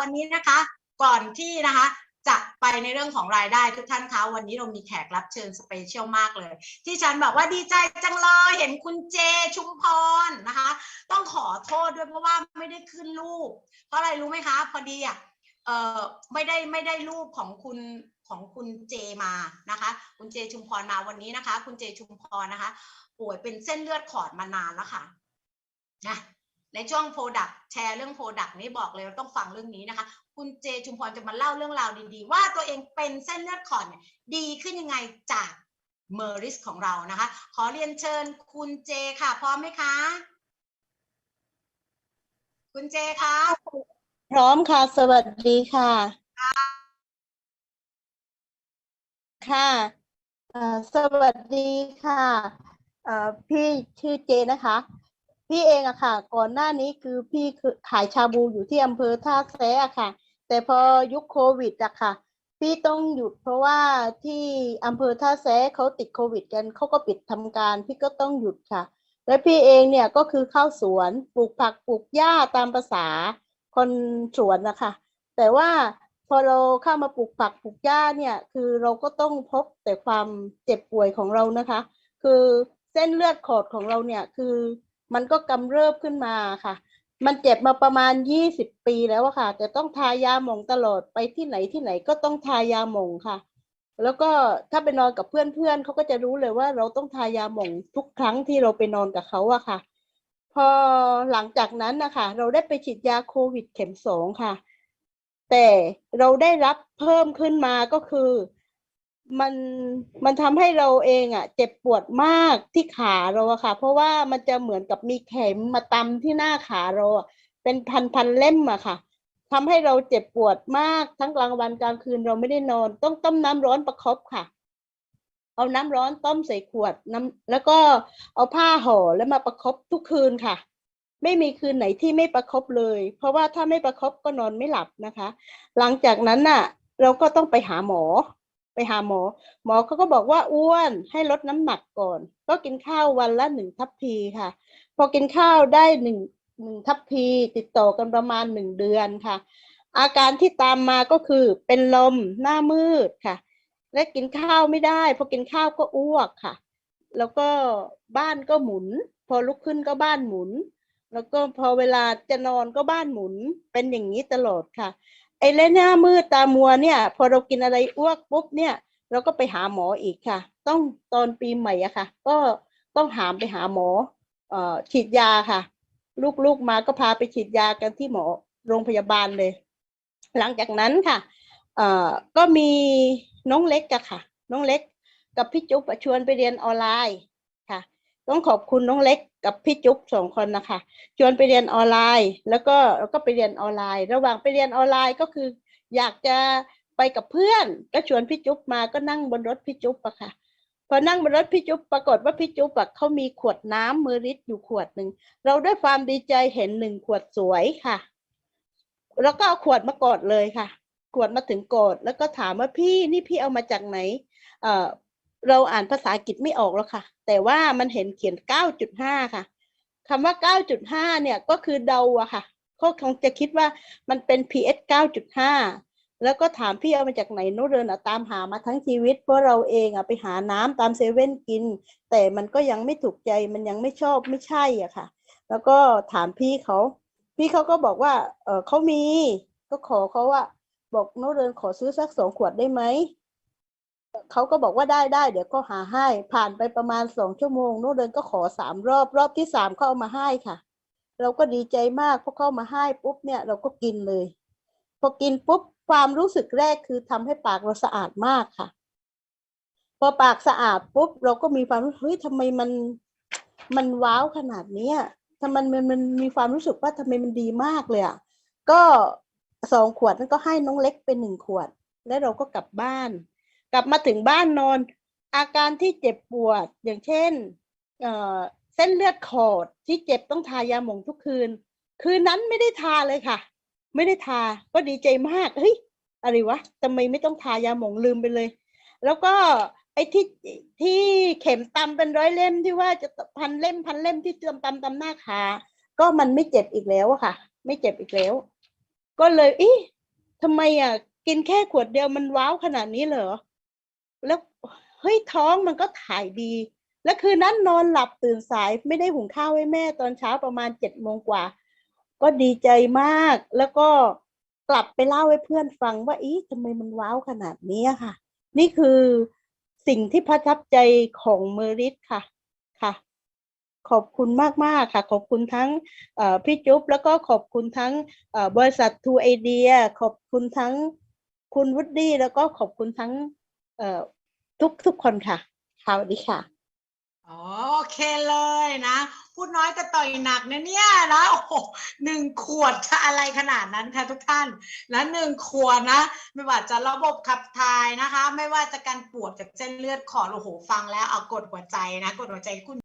วันนี้นะคะ ก่อนที่นะคะจะไปในเรื่องของรายได้ทุกท่านคะวันนี้เรามีแขกรับเชิญสเปเชียลมากเลย ที่ฉันบอกว่าดีใจจังเลยเห็นคุณเจชุมพรนะคะ ต้องขอโทษด้วยเพราะว่าไม่ได้ขึ้นรูป เพราะอะไรรู้ไหมคะพอดีอะเออไม่ได้ไม่ได้รูปของคุณของคุณเจมานะคะ คุณเจชุมพรมาวันนี้นะคะ คุณเจชุมพรนะคะ ป่วยเป็นเส้นเลือดขอดมานานแล้วค่ะนะ ในช่วงโปรดักแชร์เรื่องโปรดักนี้บอกเลยว่าต้องฟังเรื่องนี้นะคะ คุณเจชุมพรจะมาเล่าเรื่องราวดีๆ ว่าตัวเองเป็นเส้นเลือดขอดเนี่ยดีขึ้นยังไงจากเมอริสของเรานะคะ ขอเรียนเชิญคุณเจค่ะ พร้อมไหมคะ คุณเจคะพร้อมค่ะ สวัสดีค่ะ ค่ะสวัสดีค่ะพี่ชื่อเจนะคะ พี่เองอะค่ะ ก่อนหน้านี้คือพี่คือขายชาบูอยู่ที่อำเภอท่าแซะอะค่ะ แต่พอยุคโควิดอะค่ะ พี่ต้องหยุดเพราะว่าที่อำเภอท่าแซะเขาติดโควิด กันเขาก็ปิดทำการ พี่ก็ต้องหยุดค่ะ และพี่เองเนี่ยก็คือเข้าสวนปลูกผักปลูกหญ้าตามภาษาคนสวนนะคะแต่ว่าพอเราเข้ามาปลูกผักปลูกหญ้าเนี่ย คือเราก็ต้องพบแต่ความเจ็บป่วยของเรานะคะ คือเส้นเลือดขอดของเราเนี่ยคือ มันก็กำเริบขึ้นมาค่ะ มันเจ็บมาประมาณยี่สิบปีแล้วอะค่ะ แต่ต้องทายาหมองตลอดไปที่ไหนที่ไหนก็ต้องทายาหมองค่ะ แล้วก็ถ้าไปนอนกับเพื่อนๆเขาก็จะรู้เลยว่าเราต้องทายาหม่องทุกครั้งที่เราไปนอนกับเขาอะค่ะ พอหลังจากนั้นนะคะเราได้ไปฉีดยาโควิดเข็มสองค่ะ แต่เราได้รับเพิ่มขึ้นมาก็คือ มันมันทำให้เราเองอะเจ็บปวดมากที่ขาเราอะค่ะ เพราะว่ามันจะเหมือนกับมีเข็มมาตำที่หน้าขาเราเป็นพันพันเล่มอะค่ะทำให้เราเจ็บปวดมากทั้งกลางวันกลางคืนเราไม่ได้นอน ต้องต้มน้ำร้อนประคบค่ะ เอาน้ำร้อนต้มใส่ขวดน้ำแล้วก็เอาผ้าห่อแล้วมาประคบทุกคืนค่ะไม่มีคืนไหนที่ไม่ประคบเลย เพราะว่าถ้าไม่ประคบก็นอนไม่หลับนะคะ หลังจากนั้นน่ะ เราก็ต้องไปหาหมอ ไปหาหมอ หมอเขาก็บอกว่าอ้วนให้ลดน้ำหนักก่อน ก็กินข้าววันละหนึ่งทัพพีค่ะ พอกินข้าวได้หนึ่งหนึ่งทัพพีติดต่อกันประมาณหนึ่งเดือนค่ะ อาการที่ตามมาก็คือเป็นลมหน้ามืดค่ะ และกินข้าวไม่ได้ พอกินข้าวก็อ้วกค่ะ แล้วก็บ้านก็หมุน พอลุกขึ้นก็บ้านหมุน แล้วก็พอเวลาจะนอนก็บ้านหมุนเป็นอย่างนี้ตลอดค่ะ ไอ้เล่หน้ามืดตามัวเนี่ย พอเรากินอะไรอ้วกปุ๊บเนี่ย เราก็ไปหาหมออีกค่ะ ต้องตอนปีใหม่อะค่ะ ก็ต้องหามไปหาหมอเอ่อฉีดยาค่ะ ลูกๆมาก็พาไปฉีดยากันที่หมอโรงพยาบาลเลย หลังจากนั้นค่ะเอ่อก็มีน้องเล็กอะค่ะ น้องเล็ก กับพี่จุ๊บชวนไปเรียนออนไลน์ค่ะ ต้องขอบคุณน้องเล็กกับพี่จุ๊บสองคนนะคะชวนไปเรียนออนไลน์ แล้วก็เราก็ไปเรียนออนไลน์ ระหว่างไปเรียนออนไลน์ก็คือ อยากจะไปกับเพื่อน ก็ชวนพี่จุ๊บมาก็นั่งบนรถพี่จุ๊บอะค่ะ พอนั่งบนรถพี่จุ๊บปรากฏว่าพี่จุ๊บอะเขามีขวดน้ำเมอริสอยู่ขวดหนึ่งเราด้วยความดีใจเห็นหนึ่งขวดสวยค่ะแล้วก็เอาขวดมากอดเลยค่ะ ขวดมาถึงกอดแล้วก็ถามว่าพี่นี่พี่เอามาจากไหน เอ่อ เราอ่านภาษาอังกฤษไม่ออกแล้วค่ะ แต่ว่ามันเห็นเขียน 9.5 ค่ะคำว่า 9.5 เนี่ยก็คือเดาอะค่ะเขาคงจะคิดว่ามันเป็น pH 9.5 แล้วก็ถามพี่เอามาจากไหนโน้ตเดินอะตามหามาทั้งชีวิต เพราะเราเองอะไปหาน้ำตามเซเว่นกิน แต่มันก็ยังไม่ถูกใจมันยังไม่ชอบไม่ใช่อะค่ะ แล้วก็ถามพี่เขาพี่เขาก็บอกว่าเออเขามี ก็ขอเขาว่าบอกโน้ตเดินขอซื้อสักสองขวดได้ไหม เขาก็บอกว่าได้ได้เดี๋ยวก็หาให้ผ่านไปประมาณสองชั่วโมงโน้ตเดินก็ขอสามรอบรอบที่สามเขาเอามาให้ค่ะ เราก็ดีใจมากเพราะเขาเอามาให้ปุ๊บเนี่ยเราก็กินเลย พอกินปุ๊บความรู้สึกแรกคือทำให้ปากเราสะอาดมากค่ะ พอปากสะอาดปุ๊บเราก็มีความเฮ้ยทำไมมันมันว้าวขนาดเนี้ยทำไมมันมันมีความรู้สึกว่าทำไมมันดีมากเลยอะก็สองขวดนั้นก็ให้น้องเล็กไปหนึ่งขวด แล้วเราก็กลับบ้าน ลับมาถึงบ้านนอน อาการที่เจ็บปวดอย่างเช่นเอ่อเส้นเลือดขอดที่เจ็บต้องทายาหม่องทุกคืน คืนนั้นไม่ได้ทาเลยค่ะ ไม่ได้ทาก็ดีใจมากเฮ้ยอะไรวะทำไมไม่ต้องทายาหม่องลืมไปเลย แล้วก็ไอ้ที่ที่เข็มตำเป็นร้อยเล่มที่ว่าจะพันเล่มพันเล่มที่ตำตำตำหน้าขาก็มันไม่เจ็บอีกแล้วอะค่ะ ไม่เจ็บอีกแล้ว ก็เลยอีทำไมอะกินแค่ขวดเดียวมันว้าวขนาดนี้เหรอ แล้วเฮ้ยท้องมันก็ถ่ายดี แล้วคืนนั้นนอนหลับตื่นสายไม่ได้หุงข้าวให้แม่ตอนเช้าประมาณเจ็ดโมงกว่า ก็ดีใจมาก แล้วก็กลับไปเล่าให้เพื่อนฟังว่าอีทำไมมันว้าวขนาดนี้ค่ะ นี่คือสิ่งที่ประทับใจของเมริสค่ะค่ะ ขอบคุณมากๆค่ะ ขอบคุณทั้งพี่จุ๊บแล้วก็ขอบคุณทั้งบริษัททูไอเดียขอบคุณทั้งคุณวุฒิแล้วก็ขอบคุณทั้ง เอ่อทุกทุกคนค่ะค่ะสวัสดีค่ะโอเคเลยนะ พูดน้อยแต่ต่อยหนักนะเนี่ยนะโอ้โหหนึ่งขวดจะอะไรขนาดนั้นคะทุกท่านและหนึ่งขวดนะ ไม่ว่าจะระบบขับถ่ายนะคะ ไม่ว่าจะการปวดจากเส้นเลือดขอดโอ้โหฟังแล้วเอากดหัวใจนะ กดหัวใจคุณ